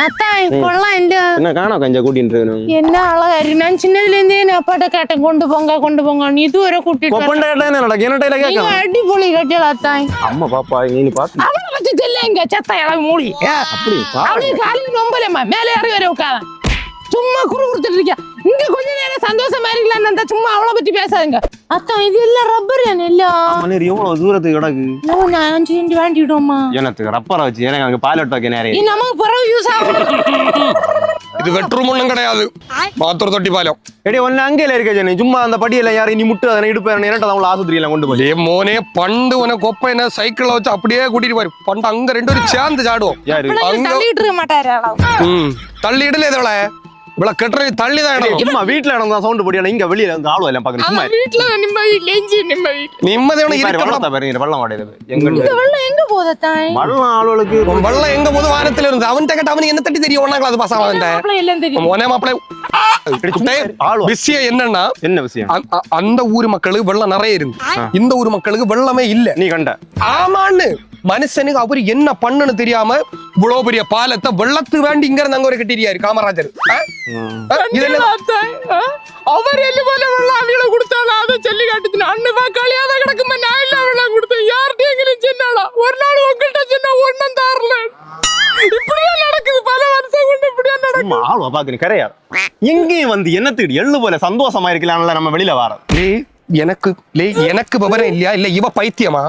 என்ன காணா கஞ்சா கூட்டிட்டு இருக்கணும்? என்ன அழகாரு நான் சின்னதுல இருந்தே என் அப்பாட்ட கேட்டேன் கொண்டு போங்க கொண்டு போங்க. நீ இதுவரை கூட்டிட்டு வரல. கொப்பண்ட கேட்டா என்ன நடக்கும்? என்ன நீங்க கேட்க அடிப்பொலி கட்டியல அத்தான் அம்மா பாப்பா நீ பாத்து. அவளை வச்சு தெரியல இங்க செத்த இளவு மூடி அப்படி பா அவளுக்கு காலையில் நொம்பலம்மா மேலே ஏறி வர உட்காதான் சும்மா குறு கொடுத்துட்டு இருக்கியா? இங்க கொஞ்ச நேரம் சந்தோஷமா இருக்கலாம்னு சும்மா அவளை பத்தி பேசாதுங்க. அத்தான் இது இல்ல ரப்பர் என்ன இல்ல மணி எவ்வளவு தூரத்துக்கு கிடக்கு? நான் அஞ்சு ரெண்டு வாண்டிடுவோம்மா எனக்கு ரப்பரை வச்சு எனக்கு அங்க பாலட் வைக்க நேரம் இது நமக்கு பிறகு யூஸ் ஆகும் இது வெற்றும் ஒண்ணும் கிடையாது. மாத்தூர் தொட்டி பாலம். எடி ஒன்னு அங்கேல இருக்க ஜெனி. சும்மா அந்த படியில யாரும் நீ முட்டு அதனை இடுப்பு நேரட்ட அவங்கள ஆஸ்பத்திரியில கொண்டு போய். ஏ மோனே பண்டு உன கொப்பை என்ன சைக்கிள்ல வச்சு அப்படியே கூட்டிட்டு போய் பண்டு அங்க ரெண்டு பேரும் சேர்ந்து சாடுவோம். யாரு? அங்க தள்ளிட்டு மாட்டாரு அளவு ம். தள்ளி இடல இதோட இவ்வளவு கெட்டுறது தள்ளி தான் இடம் சும்மா வீட்டுல நடந்தா சவுண்ட் போடி இங்க வெளியில வந்து ஆளு எல்லாம் பாக்குறேன் சும்மா வீட்டுல நிம்மதி லெஞ்சி நிம்மதி நிம்மதியான இருக்க வெள்ளத்தை பாருங்க வெள்ளம் வாடையிறது எங்க இந்த வெள்ளம் எங்க போதத்தான் வள்ளம் ஆளுகளுக்கு வெள்ளம் எங்க போது வானத்துல இருந்து. அவன் கேட்ட அவனுக்கு என்ன தட்டி தெரியும்? ஒன்னாம் கிளாஸ் பாஸ் அவன் மாப்பிள்ளை எல்லாம் தெரியும். மாப்பிள்ளை. ஆளுவா. விஷயம் என்னன்னா என்ன விஷயம்? அந்த ஊர் மக்களுக்கு வெள்ளம் நிறைய இருந்து. இந்த ஊர் மக்களுக்கு வெள்ளமே இல்ல. நீ கண்ட. ஆமான்னு. மனுஷனுக்கு அவரு என்ன பண்ணுன்னு தெரியாம இவ்வளவு பெரிய பாலத்தை வெள்ளத்து வேண்டி இங்க இருந்து அங்க ஒரு கட்டிரியாரு காமராஜர். அவர் எல்லு போல வெள்ளம் அவியல கொடுத்தாலும் அதை சொல்லி காட்டுச்சு அண்ணா களியாத கிடக்குமா நான் இல்ல வெள்ளம் கொடுத்தேன்? யார்கிட்ட எங்களுக்கு சொன்னாடா ஒரு நாள் உங்கள்கிட்ட சொன்னா ஒன்னும் தரல. இப்படியே நடக்குது பல வருஷம் கொண்டு இப்படியே நடக்குது. சும்மா ஆளுவா பாக்குறேன் கரையா? எங்கேயும் வந்து என்னத்துக்கு எள்ளு போல சந்தோஷமா இருக்கலாம்ல நம்ம வெளியில வர டேய், எனக்கு எனக்கு விவரம் இல்லையா? இல்ல இவ பைத்தியமா?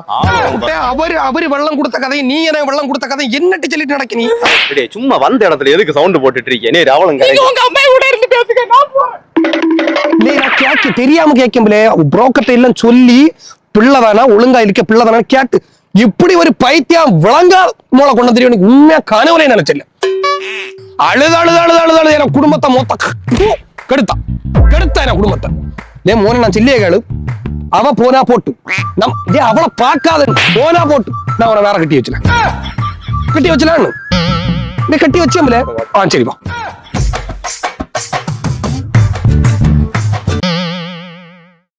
அவரு அவரு வெள்ளம் கொடுத்த கதை நீ எனக்கு வெள்ளம் கொடுத்த கதை என்னட்டு சொல்லிட்டு நடக்க நீ? சும்மா வந்த இடத்துல எதுக்கு சவுண்ட் போட்டுட்டு இருக்கேன் நேரு அவளும் நீங்க உங்க அம்மா கூட இருந்து பேசுங்க நான் கேட்க தெரியாம கேட்கும்போது புரோக்கர்ட்ட எல்லாம் சொல்லி பிள்ளை வேணா ஒழுங்கா இருக்க பிள்ளை வேணா கேட்டு இப்படி ஒரு பைத்தியம் விளங்கா மூளை கொண்டு தெரியும் எனக்கு உண்மையா கனவுலே நினைச்சல அழுது அழுது அழுது அழுது அழுது என் குடும்பத்தை மொத்த கெடுத்தான் கெடுத்தா என் குடும்பத்தை. டேய் மோன நான் சொல்லியே கேளு அவ போனா போட்டு நம் டேய் அவளை பார்க்காத போனா போட்டு நான் அவனை வேற கட்டி வச்சுல கட்டி வச்சலான்னு டேய் கட்டி வச்சேன் ஆ சரிப்பா